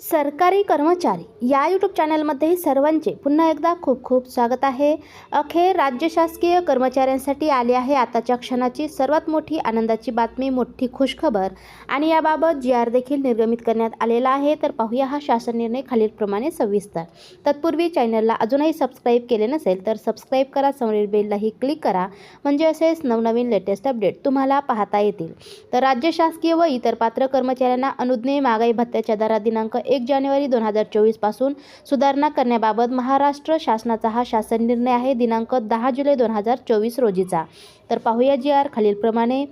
सरकारी कर्मचारी या यूट्यूब चॅनलमध्ये सर्वांचे पुन्हा एकदा खूप खूप स्वागत आहे. अखेर राज्य शासकीय कर्मचाऱ्यांसाठी आली आहे आताच्या क्षणाची सर्वात मोठी आनंदाची बातमी मोठी खुशखबर आणि याबाबत जी आर देखील निर्गमित करण्यात आलेला आहे. तर पाहूया हा शासन निर्णय खालीलप्रमाणे सविस्तर. तत्पूर्वी चॅनलला अजूनही सबस्क्राईब केले नसेल तर सबस्क्राईब करा समोरील बेललाही क्लिक करा. म्हणजे असेच नवनवीन लेटेस्ट अपडेट तुम्हाला पाहता येतील. तर राज्य शासकीय व इतर पात्र कर्मचाऱ्यांना अनुज्ञेय महागाई भत्त्याच्या दरात दिनांक एक जानेवारी दोन हजार चोवीसपासून सुधारणा करण्याबाबत महाराष्ट्र शासनाचा हा शासन निर्णय आहे दिनांक दहा जुलै दोन हजार चोवीस रोजीचा. तर पाहूया जी आर खालीलप्रमाणे.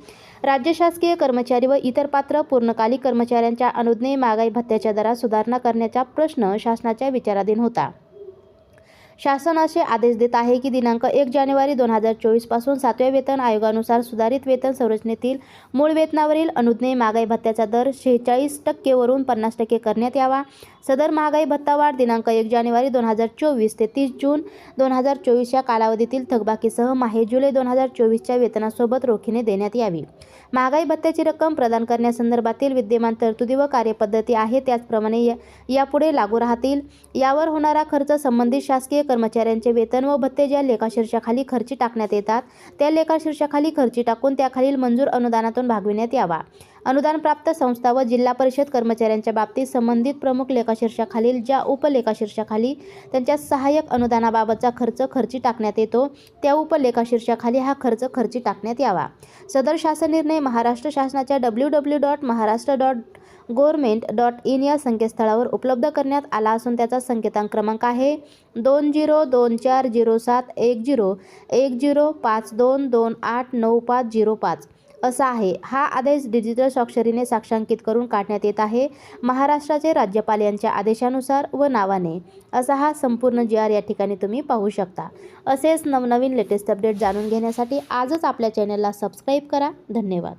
राज्य शासकीय कर्मचारी व इतर पात्र पूर्णकालिक कर्मचाऱ्यांच्या अनुज्ञेय महागाई भत्त्याच्या दरात सुधारणा करण्याचा प्रश्न शासनाच्या विचाराधीन होता. शासन असे आदेश देत आहे की दिनांक एक जानेवारी दोन हजार चोवीसपासून सातव्या वेतन आयोगानुसार सुधारित वेतन संरचनेतील मूळ वेतनावरील अनुज्ञेय महागाई भत्त्याचा दर शेहेचाळीस टक्केवरून पन्नास टक्के करण्यात यावा. सदर महागाई भत्ता वाढ दिनांक एक जानेवारी दोन हजार चोवीस ते तीस जून दोन हजार चोवीस या कालावधीतील थकबाकीसह माहे जुलै दोन हजार चोवीसच्या वेतनासोबत रोखीने देण्यात यावी. महागाई भत्त्याची रक्कम प्रदान करण्यासंदर्भातील विद्यमान तरतुदी व कार्यपद्धती आहे त्याचप्रमाणे यापुढे लागू राहतील. यावर होणारा खर्च संबंधित शासकीय कर्मचाऱ्यांचे वेतन व भत्ते ज्या लेखाशीर्षाखाली खर्ची टाकण्यात येतात त्या लेखाशीर्षाखाली खर्ची टाकून त्याखालील मंजूर अनुदानातून भागविण्यात यावा. अनुदान प्राप्त संस्था व जिल्हा परिषद कर्मचाऱ्यांच्या बाबतीत संबंधित प्रमुख लेखाशीर्षाखालील ज्या उपलेखाशीर्षाखाली त्यांच्या सहाय्यक अनुदानाबाबतचा खर्च खर्ची टाकण्यात येतो त्या उपलेखाशीर्षाखाली हा खर्च खर्ची टाकण्यात यावा. सदर शासन निर्णय महाराष्ट्र शासनाच्या W W dot Maharashtra dot government dot in या संकेतस्थळावर उपलब्ध करण्यात आला असून त्याचा संकेतांक क्रमांक आहे दोन झिरो दोन चार झिरो सात एक झिरो एक झिरो पाच दोन दोन आठ नऊ पाच झिरो पाच. असा आहे. हा आदेश डिजिटल स्वाक्षरीने साक्षांकित करून काढण्यात येत आहे. महाराष्ट्राचे राज्यपाल यांच्या आदेशानुसार व नावाने. असा हा संपूर्ण जी आर या ठिकाणी तुम्ही पाहू शकता. असेच नवनवीन लेटेस्ट अपडेट जाणून घेण्यासाठी आजच आपल्या चॅनलला सबस्क्राईब करा. धन्यवाद.